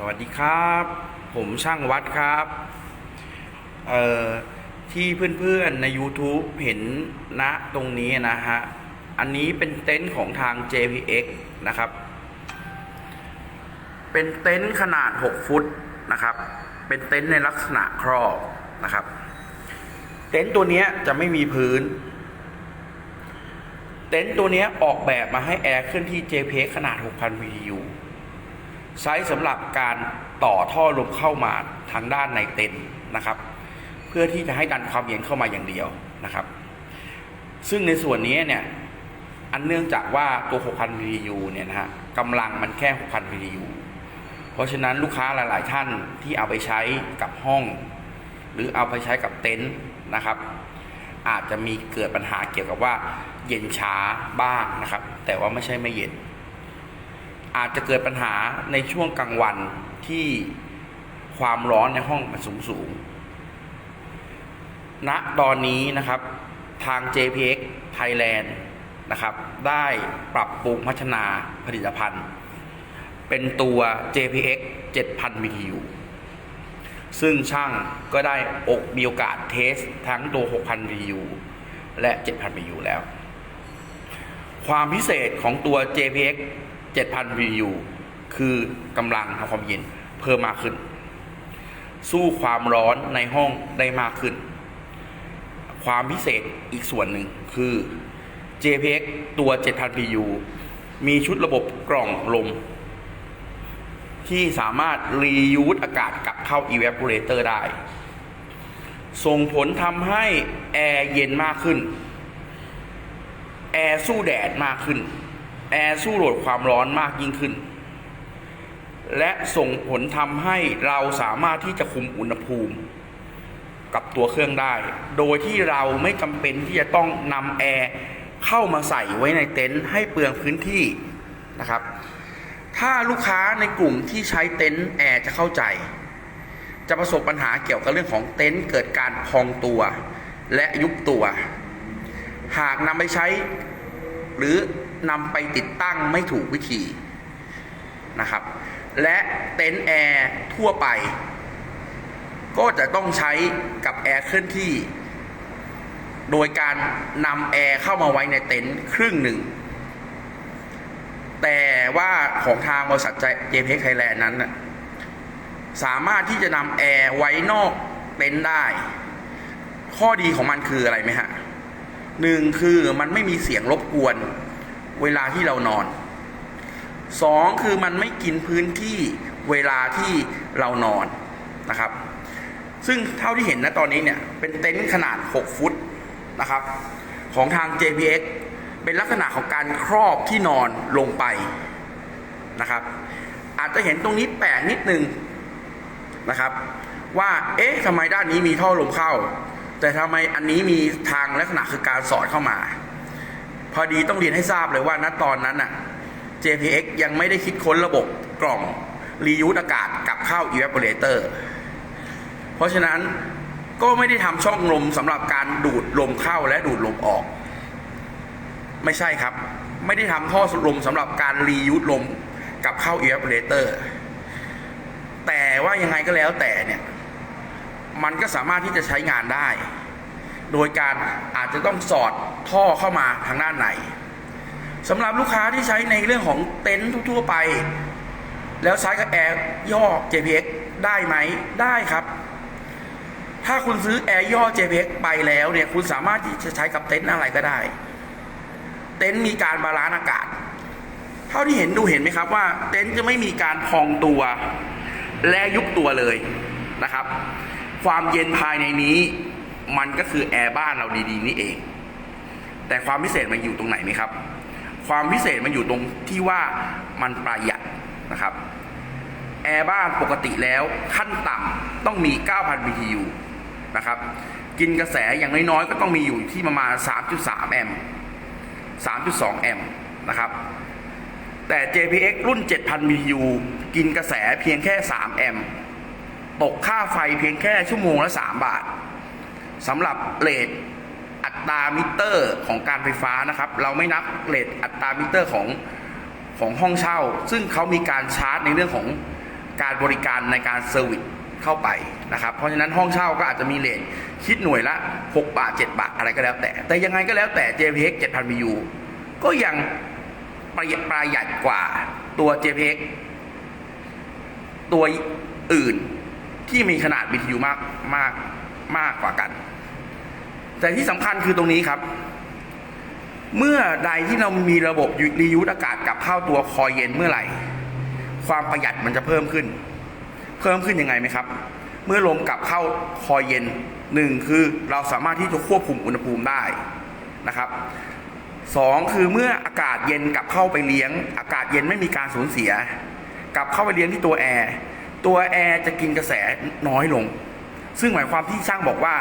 สวัสดีครับ ผมช่างวัดครับ เอ่อ ที่เพื่อนๆใน YouTube เห็นณตรงนี้นะฮะ อันนี้เป็นเต็นท์ของทาง JPX นะครับ เป็นเต็นท์ขนาด 6 ฟุตนะครับ เป็นเต็นท์ในลักษณะครอบนะครับ เต็นท์ตัวนี้จะไม่มีพื้น เต็นท์ตัวนี้ออกแบบมาให้แอร์เคลื่อนที่ JPX ขนาด 6,000 BTU ใช้สำหรับการต่อท่อลมเข้ามาทางด้านในเต็นท์นะครับ เพื่อที่จะให้ดันความเย็นเข้ามาอย่างเดียวนะครับ ซึ่งในส่วนนี้เนี่ยอันเนื่องจากว่าตัว 6,000 BTU เนี่ยนะฮะกำลังมันแค่ 6,000 BTU เพราะฉะนั้นลูกค้าหลาย ๆ ท่านที่เอาไปใช้กับห้อง หรือเอาไปใช้กับเต็นท์นะครับ อาจจะมีเกิดปัญหาเกี่ยวกับว่าเย็นช้าบ้างนะครับ แต่ว่าไม่ใช่ไม่เย็น อาจจะเกิดปัญหาในช่วงกลางวันที่ความร้อนในห้องมันสูงสูงณตอนนี้นะครับทาง JPX Thailand นะครับ ได้ปรับปรุงพัฒนาผลิตภัณฑ์ เป็นตัว JPX 7,000 BTU ซึ่งช่างก็ได้อกมีโอกาสเทสทั้งตัว 6,000 BTU และ 7,000 BTU แล้ว ความพิเศษของตัว JPX 7,000 BTU คือกำลังทำความเย็นเพิ่มมากขึ้น สู้ความร้อนในห้องได้มากขึ้น ความพิเศษอีกส่วนหนึ่งคือ JPX ตัว 7,000 BTU มีชุดระบบกล่องลม ที่สามารถรียูสอากาศกลับเข้า evaporator ได้ ส่งผลทำให้แอร์เย็นมากขึ้น แอร์สู้แดดมากขึ้น แอร์สู้โหลดความร้อนมากยิ่งขึ้น และส่งผลทำให้เราสามารถที่จะคุมอุณหภูมิ กับตัวเครื่องได้ โดยที่เราไม่จำเป็นที่จะต้องนำแอร์เข้ามาใส่ไว้ในเต็นท์ให้เปลืองพื้นที่นะครับ ถ้าลูกค้าในกลุ่มที่ใช้เต็นท์แอร์จะเข้าใจ จะประสบปัญหาเกี่ยวกับเรื่องของเต็นท์เกิดการพองตัวและยุบตัว หากนำไปใช้หรือ นำไปติดตั้งไม่ถูกวิธีนะครับ และเต็นท์แอร์ทั่วไป ก็จะต้องใช้กับแอร์เคลื่อนที่ โดยการนำแอร์เข้ามาไว้ในเต็นท์ครึ่งหนึ่ง แต่ว่าของทางบริษัท JPX Thailand นั้น สามารถที่จะนำแอร์ไว้นอกเต็นท์ได้ ข้อดีของมันคืออะไรไหมฮะหนึ่งคือมันไม่มีเสียงรบกวน เวลาที่เรานอนสองคือมันไม่กินพื้นที่เวลาที่เรานอนนะครับ ซึ่งเท่าที่เห็นนะตอนนี้เนี่ยเป็นเต็นท์ขนาด 6 ฟุตนะครับ ของทาง JPX เป็นลักษณะของการครอบที่นอนลงไปนะครับ อาจจะเห็นตรงนี้แปลกนิดนึงนะครับ ว่าเอ๊ะทำไมด้านนี้มีท่อลมเข้า แต่ทำไมอันนี้มีทางลักษณะคือการสอดเข้ามา พอดีต้องเรียนให้ทราบเลยว่าณตอนนั้นน่ะ JPX ยังไม่ได้คิดค้นระบบกล่องรียูสอากาศกับเข้า evaporator เพราะฉะนั้นก็ไม่ได้ทำช่องลมสำหรับการดูดลมเข้าและดูดลมออก ไม่ใช่ครับ ไม่ได้ทำท่อลมสำหรับการรียูสลมกับเข้า evaporator แต่ว่ายังไงก็แล้วแต่เนี่ย มันก็สามารถที่จะใช้งานได้ โดยการอาจจะต้องสอดท่อเข้ามาทางด้านในสำหรับลูกค้าที่ใช้ในเรื่องของเต็นท์ทั่วไป แล้วใช้กับแอร์ย่อ JPX ได้ไหมได้ครับ ถ้าคุณซื้อแอร์ย่อ JPX ไปแล้วเนี่ยคุณสามารถที่จะใช้กับเต็นท์อะไรก็ได้ เต็นท์มีการบาลานซ์อากาศ เท่าที่เห็นดูเห็นไหมครับว่า เต็นท์จะไม่มีการพองตัวและยุบตัวเลยนะครับ ความเย็นภายในนี้ มันก็คือแอร์บ้านเราดีๆนี่เอง แต่ความพิเศษมันอยู่ตรงไหนไหมครับ ความพิเศษมันอยู่ตรงที่ว่ามันประหยัดนะครับแอร์บ้านปกติแล้วขั้นต่ำต้องมี 9,000 BTU นะครับ กินกระแสอย่างน้อยๆ ก็ต้องมีอยู่ที่ประมาณ 3.3 แอมป์ 3.2 แอมป์นะครับ แต่ JPX รุ่น 7,000 BTU กินกระแสเพียงแค่ 3 แอมป์ ตกค่าไฟเพียงแค่ชั่วโมงละ 3 บาท สำหรับเลทอัตรามิเตอร์ของการไฟฟ้านะครับ เราไม่นับเลทอัตรามิเตอร์ของของห้องเช่า ซึ่งเขามีการชาร์จในเรื่องของการบริการในการเซอร์วิสเข้าไปนะครับ เพราะฉะนั้นห้องเช่าก็อาจจะมีเลทคิดหน่วยละ 6 บาท 7 บาท อะไรก็แล้วแต่ แต่ยังไงก็แล้วแต่ JPX 7,000 BU ก็ยังประหยัดประหยัดกว่าตัว JPX ตัวอื่นที่มีขนาด BTU มากมาก มากกว่ากัน แต่ที่สำคัญคือตรงนี้ครับ เมื่อใดที่เรามีระบบรียูสอากาศกลับเข้าตัวคอยเย็นเมื่อไหร่ ความประหยัดมันจะเพิ่มขึ้น เพิ่มขึ้นยังไงไหมครับ เมื่อลมกลับเข้าคอยเย็นหนึ่งคือเราสามารถที่จะควบคุมอุณหภูมิได้นะครับสองคือเมื่ออากาศเย็นกลับเข้าไปเลี้ยง อากาศเย็นไม่มีการสูญเสีย กลับเข้าไปเลี้ยงที่ตัวแอร์ตัวแอร์จะกินกระแสน้อยลง ซึ่งหมายความที่ช่างบอกว่า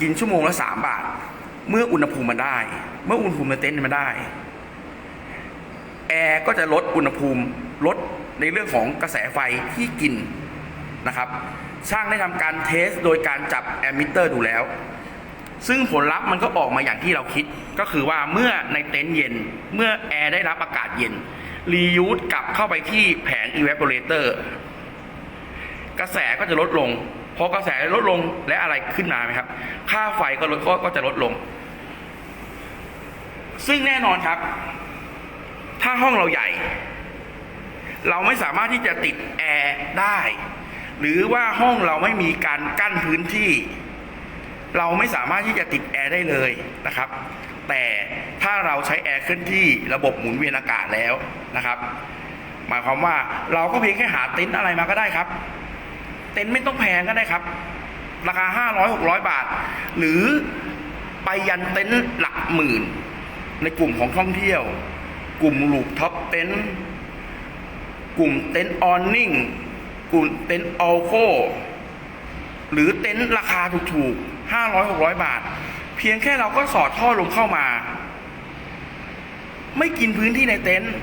กินชั่วโมงละสามบาท เมื่ออุณหภูมิมันได้ เมื่ออุณหภูมิในเต็นท์มันได้แอร์ก็จะลดอุณหภูมิลดในเรื่องของกระแสไฟที่กินนะครับ ช่างได้ทำการเทสโดยการจับแอมมิเตอร์ดูแล้ว ซึ่งผลลัพธ์มันก็ออกมาอย่างที่เราคิด ก็คือว่าเมื่อในเต็นท์เย็น เมื่อแอร์ได้รับอากาศเย็นรียูสกลับเข้าไปที่แผง evaporator กระแสก็จะลดลง พอกระแสลดลงและอะไรขึ้นมาไหมครับ ค่าไฟก็ลดก็ก็จะลดลง ซึ่งแน่นอนครับ ถ้าห้องเราใหญ่ เราไม่สามารถที่จะติดแอร์ได้ หรือว่าห้องเราไม่มีการกั้นพื้นที่ เราไม่สามารถที่จะติดแอร์ได้เลยนะครับ แต่ถ้าเราใช้แอร์เคลื่อนที่ระบบหมุนเวียนอากาศแล้วนะครับ หมายความว่าเราก็เพียงแค่หาเต็นท์อะไรมาก็ได้ครับ เต็นท์ไม่ต้องแพงก็ได้ครับ ราคา500 600บาท หรือไปยันเต็นท์หลักหมื่น ในกลุ่มของท่องเที่ยว กลุ่มลูปท็อปเต็นท์กลุ่มเต็นท์ออนนิ่งกลุ่มเต็นท์ออลโคหรือเต็นท์ราคาถูกๆ500 600บาท เพียงแค่เราก็สอดท่อลมเข้ามา ไม่กินพื้นที่ในเต็นท์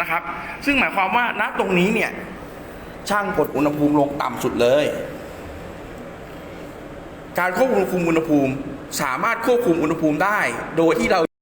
นะครับ ซึ่งหมายความว่าณตรงนี้เนี่ย ช่างกดอุณหภูมิลงต่ำสุดเลย การควบคุมอุณหภูมิสามารถควบคุมอุณหภูมิได้ โดยที่เรา